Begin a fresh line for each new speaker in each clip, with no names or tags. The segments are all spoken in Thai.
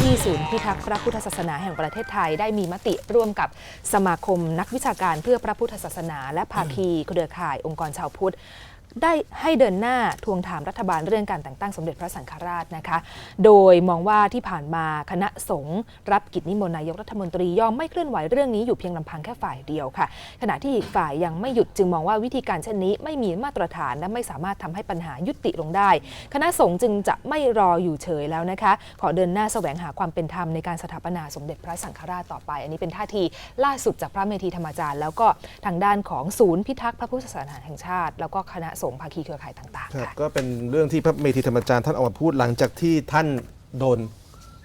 ที่ศูนย์พิทักษ์พระพุทธศาสนาแห่งประเทศไทยได้มีมติร่วมกับสมาคมนักวิชาการเพื่อพระพุทธศาสนา และภาคีเครือข่ายองค์กรชาวพุทธได้ให้เดินหน้าทวงถามรัฐบาลเรื่องการแต่งตั้งสมเด็จพระสังฆราชนะคะ โดยมองว่าที่ผ่านมาคณะสงฆ์รับกิจนิมนต์นายกรัฐมนตรีย่อมไม่เคลื่อนไหวเรื่องนี้อยู่เพียงลำพังแค่ฝ่ายเดียวค่ะ ขณะที่อีกฝ่ายยังไม่หยุดจึงมองว่าวิธีการเช่นนี้ไม่มีมาตรฐานและไม่สามารถทำให้ปัญหายุติลงได้ คณะสงฆ์จึงจะไม่รออยู่เฉยแล้วนะคะ ขอเดินหน้าแสวงหาความเป็นธรรมในการสถาปนาสมเด็จพระสังฆราชต่อไป อันนี้เป็นท่าทีล่าสุดจากพระเมธีธรรมจารย์ แล้วก็ทางด้านของศูนย์พิทักษ์พระพุทธศาสนาแห่งชาติ แล้วก็คณะสงฆ์ภาคีเครือข่ายต่าง
ค
ๆ
รับ
ค่ะ
ก็เป็นเรื่องที่พระเมธีธรรมจารย์ท่านออกมาพูดหลังจากที่ท่านโดน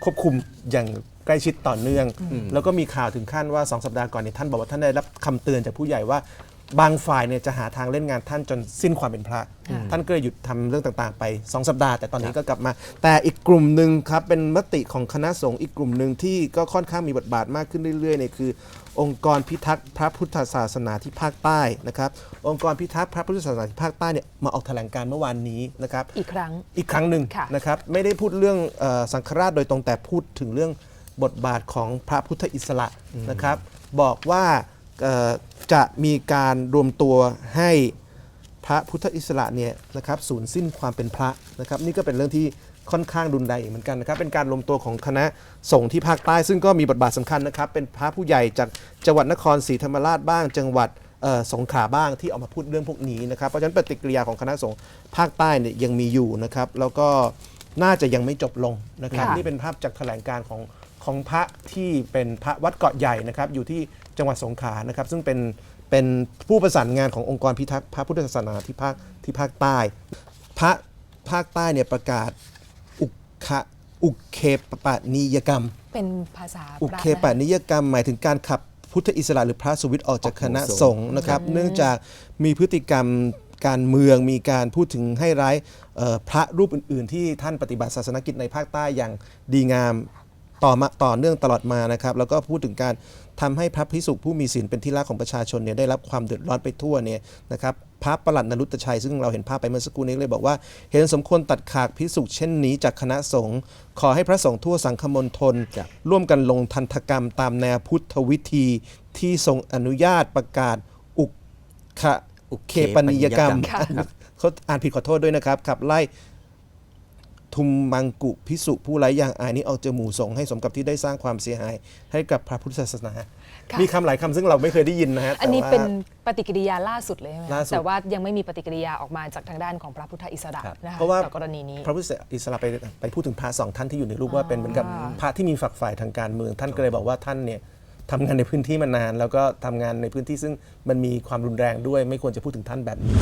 ควบคุมอย่างใกล้ชิดต่อเนื่อง แล้วก็มีข่าวถึงขั้นว่า 2 สัปดาห์ก่อนเนี่ยท่านบอกว่าท่านได้รับคำเตือนจากผู้ใหญ่ว่า บางฝ่ายเนี่ยจะหาทางเล่นงานท่านจนสิ้นความเป็นพระ ท่านก็เลยหยุดทำเรื่องต่างๆ ไป 2 สัปดาห์ แต่ตอนนี้ก็กลับมา แต่อีกกลุ่มหนึ่งครับเป็นมติของคณะสงฆ์อีกกลุ่มหนึ่งที่ก็ค่อนข้างมีบทบาทมากขึ้นเรื่อยๆเนี่ยคือ องค์กรพิทักษ์พระพุทธศาสนาที่ภาคใต้นะครับองค์กรพิทักษ์พระพุทธศาสนาที่ภาคใต้เนี่ยมาออกแถลงการณ์เมื่อวานนี้นะครับ
อีกครั้ง
อีกครั้งหนึ่ง
ค่ะ
นะครับไม่ได้พูดเรื่องเออสังฆราชโดยตรงแต่พูดถึงเรื่องบทบาทของพระพุทธอิสระนะครับ บอกว่าเอ่อจะมีการรวมตัวให้พ ระพุทธอิสระเนี่ยนะครับสูญสิ้นความเป็นพระนะครับนี่ก็เป็นเรื่องที่ค่อนข้างรุนแรงอีกเหมือนกันนะครับเป็นการรวมตัวของคณะสงฆ์ที่ภาคใต้ ซึ่งก็มีบทบาทสำคัญนะครับเป็นพระผู้ใหญ่จากจังหวัดนครศรีธรรมราชบ้าง จังหวัดเอ่อสงขลาบ้างที่ออกมาพูดเรื่องพวกนี้นะครับเพราะฉะนั้นปฏิกิริยาของคณะสงฆ์ภาคใต้เนี่ยยังมีอยู่นะครับแล้วก็น่าจะยังไม่จบลงนะครับ
ค่ะ
นี่เป็นภาพจากแถลงการของของพระที่เป็นพระวัดเกาะใหญ่นะครับอยู่ที่จังหวัดสงขลานะครับซึ่งเป็น เป็นผู้ประสานงานขององค์กรพิทักษ์พระพุทธศาสนาที่ภาคที่ภาคใต้ พระภาคใต้เนี่ยประกาศอุคะอุเคปะนิยกรรม
เป็นภาษา
อุ
พระ
เค
นะ
ปะนิยกรรม หมายถึงการขับพุทธอิสระหรือพระสวิตออกจากคณะสงฆ์นะครับ เนื่องจากมีพฤติกรรมการเมืองมีการพูดถึงให้ร้ายเอ่อพระรูปอื่น ๆ ที่ท่านปฏิบัติศาสนกิจในภาคใต้อย่างดีงามต่อมาต่อเนื่องตลอดมานะครับ แล้วก็พูดถึงการ ทำให้พระพิสุผู้มีศีลเป็นที่รักของประชาชนเนี่ยได้รับความเดือดร้อนไปทั่วเนี่ยนะครับพระประหลัดนรุตชัย ซึ่งเราเห็นภาพไปเมื่อสักครู่นี้เลยบอกว่า เห็นสมควรตัดขาดพิสุเช่นนี้จากคณะสงฆ์ขอให้พระสงฆ์ทั่วสังคมณฑลร่วมกันลงทันตกรรมตามแนวพุทธวิธีที่ทรงอนุญาตประกาศอุกขะ
อุเค
เคปนิยกรรม
ปนิยกรรมครับ
เขาอ่านผิดขอโทษด้วยนะครับขับไล่ ทุมมังกุพิสุผู้ไร้ยางอายนี้ออกจากหมู่สงฆ์ให้สมกับที่ได้สร้างความเสียหาย ให้กับพระพุทธศาสนา
ค่ะ
มีคำหลายคำซึ่งเราไม่เคยได้ยินนะฮะ
อันนี้
แต่ว่า
เป็นปฏิกิริยาล่าสุดเลยใช่ไหมคะ
ล่าสุด
แต่ว่ายังไม่มีปฏิกิริยาออกมาจากทางด้านของพระพุทธอิสระ
ครับ
นะคะ
เพราะว่า
ต่อกรณีนี้
พระพุทธอิสระไปไปพูดถึงพระสองท่านที่อยู่ในรูปว่าเป็นเหมือนกับพระที่มีฝักฝ่ายทางการเมืองท่านก็เลยบอกว่าท่านเนี่ยทำงานในพื้นที่มานาน แล้วก็ทำงานในพื้นที่ซึ่งมันมีความรุนแรงด้วยไม่ควรจะพูดถึงท่านแบบนี้